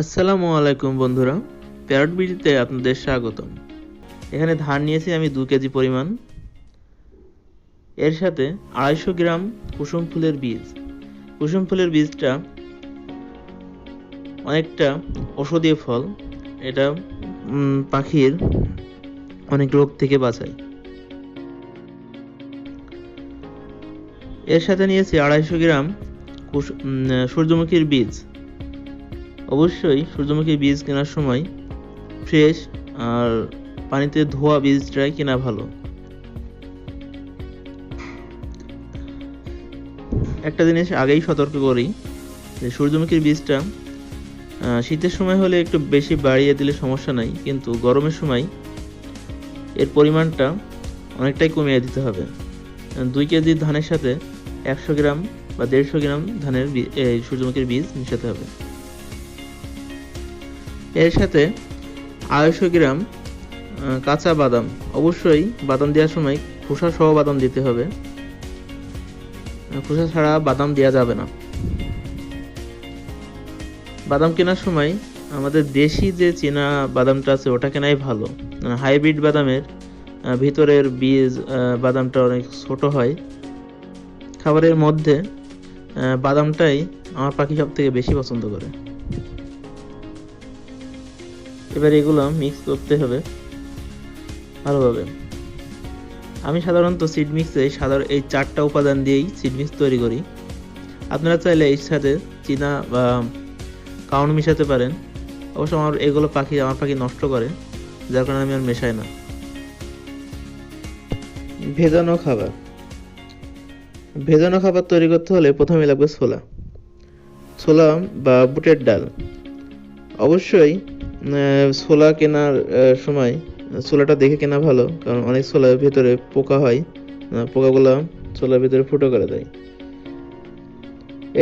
আসসালামু আলাইকুম বন্ধুরা, প্যারট বিডিতে আপনাদের স্বাগতম। এখানে ধান নিয়েছি আমি দু কেজি পরিমাণ। এর সাথে আড়াইশো গ্রাম কুসুম ফুলের বীজ। কুসুম ফুলের বীজটা অনেকটা ঔষধীয় ফল, এটা পাখির অনেক রোগ থেকে বাঁচায়। এর সাথে নিয়েছি আড়াইশো গ্রাম সূর্যমুখীর বীজ। অবশ্যই সূর্যমুখী বীজ কেনার সময় ফ্রেশ আর পানিতে ধোয়া বীজটাই কেনা ভালো। একটা জিনিস আগেই সতর্ক করি, যে সূর্যমুখীর বীজটা শীতের সময় হলে একটু বেশি বাড়িয়ে দিলে সমস্যা নাই, কিন্তু গরমের সময় এর পরিমাণটা অনেকটাই কমিয়ে দিতে হবে। দুই কেজি ধানের সাথে একশো গ্রাম বা দেড়শো গ্রাম ধানের সূর্যমুখীর বীজ মিশাতে হবে। এর সাথে আড়াইশো গ্রাম কাঁচা বাদাম। অবশ্যই বাদাম দেওয়ার সময় খোসা সহ বাদাম দিতে হবে। খোসা ছাড়া বাদাম দেওয়া যাবে না। বাদাম কেনার সময় আমাদের দেশি যে চীনা বাদামটা আছে, ওটা কেনাই ভালো। হাইব্রিড বাদামের ভিতরের বীজ বাদামটা অনেক ছোট হয়। খাবারের মধ্যে বাদামটাই আমার পাখি সব থেকে বেশি পছন্দ করে। এবার এগুলো মিক্স করতে হবে ভালোভাবে। আমি সাধারণত সিড মিক্সে সাধারণ এই চারটা উপাদান দিয়েই সিড মিক্স তৈরি করি। আপনারা চাইলে এর সাথে চীনা বা কাউন মিশাতে পারেন। অবশ্য আমার এগুলো পাখি, আমার পাখি নষ্ট করে, যার কারণে আমি আর মেশাই না। ভেজানো খাবার। ভেজানো খাবার তৈরি করতে হলে প্রথমে লাগবে ছোলা। ছোলা বা বুটের ডাল। অবশ্যই ছোলা কেনার সময় ছোলাটা দেখে কেনা ভালো, কারণ অনেক ছোলার ভেতরে পোকা হয় পোকাগুলো ছোলার ভেতরে ফুটো করে দেয়।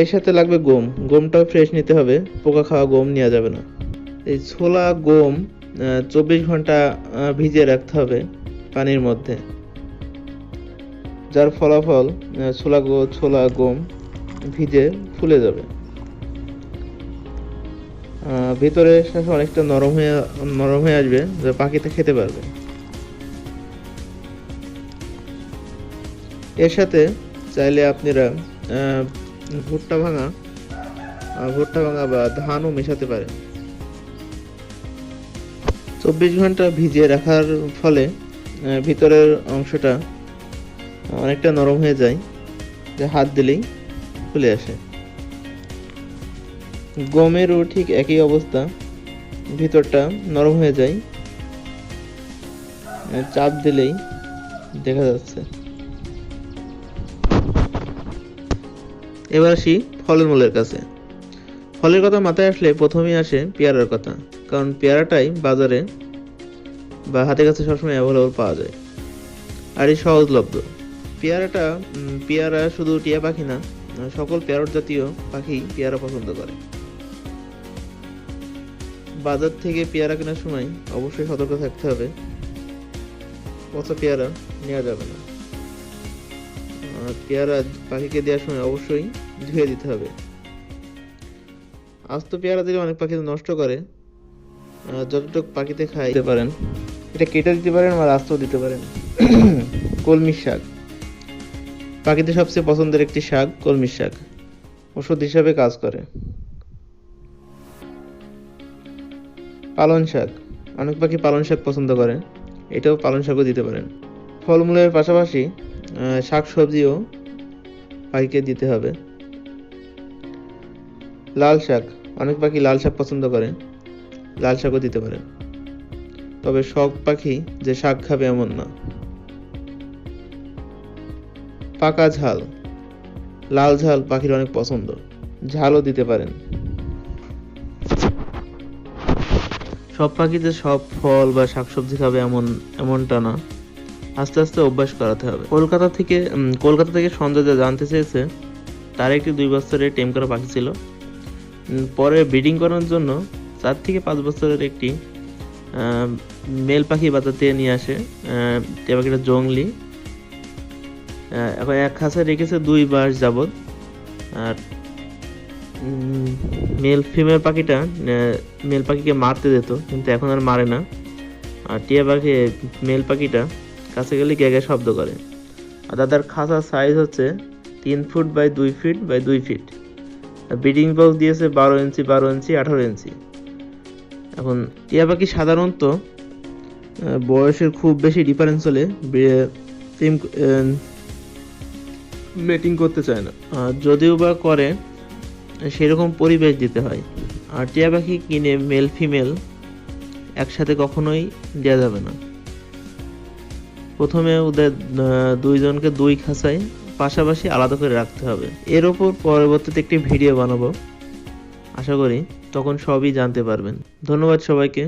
এর সাথে লাগবে গম গমটাও ফ্রেশ নিতে হবে, পোকা খাওয়া গম নেওয়া যাবে না। এই ছোলা, গম চব্বিশ ঘণ্টা ভিজিয়ে রাখতে হবে পানির মধ্যে। যার ফলাফল ছোলা গো, ছোলা গম ভিজে ফুলে যাবে। ভিতরে অনেকটা নরম হয়ে নরম হয়ে আসবে, যা পাখিতে খেতে পারবে। এর সাথে চাইলে আপনারা ভুট্টা ভাঙা ভুট্টা ভাঙা বা ধানও মেশাতে পারেন। চব্বিশ ঘণ্টা ভিজিয়ে রাখার ফলে ভিতরের অংশটা অনেকটা নরম হয়ে যায়, যে হাত দিলেই খুলে আসে। গমেরও ঠিক একই অবস্থা। ভিতরটা নরম হয়ে যায়। চাপ দিলেই দেখা যাচ্ছে। এবার আসি ফলের মূলের কাছে। ফলের কথা মাথায় আসলে প্রথমেই আসে পেয়ারার কথা, কারণ পেয়ারাটাই বাজারে বা হাতের কাছে সবসময় অ্যাভেলেবল পাওয়া যায়। আর এই সহজলভ্য। পেয়ারাটা পেয়ারা শুধু টিয়া পাখি না, সকল প্যারট জাতীয় পাখি পেয়ারা পছন্দ করে। বাজার থেকে পেয়ারা কেনার সময় অবশ্যই সতর্ক থাকতে হবে। পচা পেয়ারা নেওয়া যাবে না। আর পেয়ারা পাখিকে দেওয়ার সময় অবশ্যই ধুয়ে দিতে হবে। আস্ত পেয়ারা দিলে অনেক পাখি নষ্ট করে। যতটুকু পাখিতে খাই দিতে পারেন। এটা কেটে দিতে পারেন আর আস্তও দিতে পারেন। কলমির শাক। পাখিদের সবচেয়ে পছন্দের একটি শাক কলমির শাক। ওষুধ হিসাবে কাজ করে। পালন শাক। অনেক পাখি পালন শাক পছন্দ করে, এটাও পালন শাকও দিতে পারেন। ফলমূলের পাশাপাশি শাক সবজিও পাখিকে দিতে হবে। লাল শাক অনেক পাখি লাল শাক পছন্দ করে, লাল শাকও দিতে পারেন। তবে সব পাখি যে শাক খাবে এমন না। পাকা ঝাল, লাল ঝাল পাখির অনেক পছন্দ, ঝালও দিতে পারেন। সব পাখি যে সব ফল বা শাকসবজি খাবে এমন, এমনটা না। আস্তে আস্তে অভ্যাস করাতে হবে। কলকাতা থেকে কলকাতা থেকে সঞ্জয় যা জানতে চেয়েছে, তার একটি দুই বছরের টেম করা পাখি ছিল। পরে ব্রিডিং করার জন্য চার থেকে পাঁচ বছরের একটি মেল পাখি থেকে নিয়ে আসে টিয়া পাখিটা জংলি। এখন এক খাঁচায় রেখেছে দুই মাস যাবত আর মেল ফিমেল পাখিটা মেল পাখিকে মারতে দিত, কিন্তু এখন আর মারে না। আর টিয়া পাখি মেল পাখিটা কাছে গেলে গ্যাগে শব্দ করে। আর দাদার খাঁচার সাইজ হচ্ছে তিন ফুট বাই দুই ফিট বাই দুই ফিট আর ব্রিডিং বক্স দিয়েছে বারো ইঞ্চি বারো ইঞ্চি, আঠারো ইঞ্চি। এখন টিয়া পাখি সাধারণত বয়সের খুব বেশি ডিফারেন্স হলে মেটিং করতে চায় না। যদিও বা করে সেরকম পরিবেশ দিতে হয়। আর টিয়া পাখি কিনে মেল ফিমেল একসাথে কখনোই দেওয়া যাবে না। প্রথমে ওদের দুইজনকে দুই খাঁচায় পাশাপাশি আলাদা করে রাখতে হবে। এর ওপর পরবর্তীতে একটি ভিডিও বানাবো। আশা করি তখন সবই জানতে পারবেন। ধন্যবাদ সবাইকে।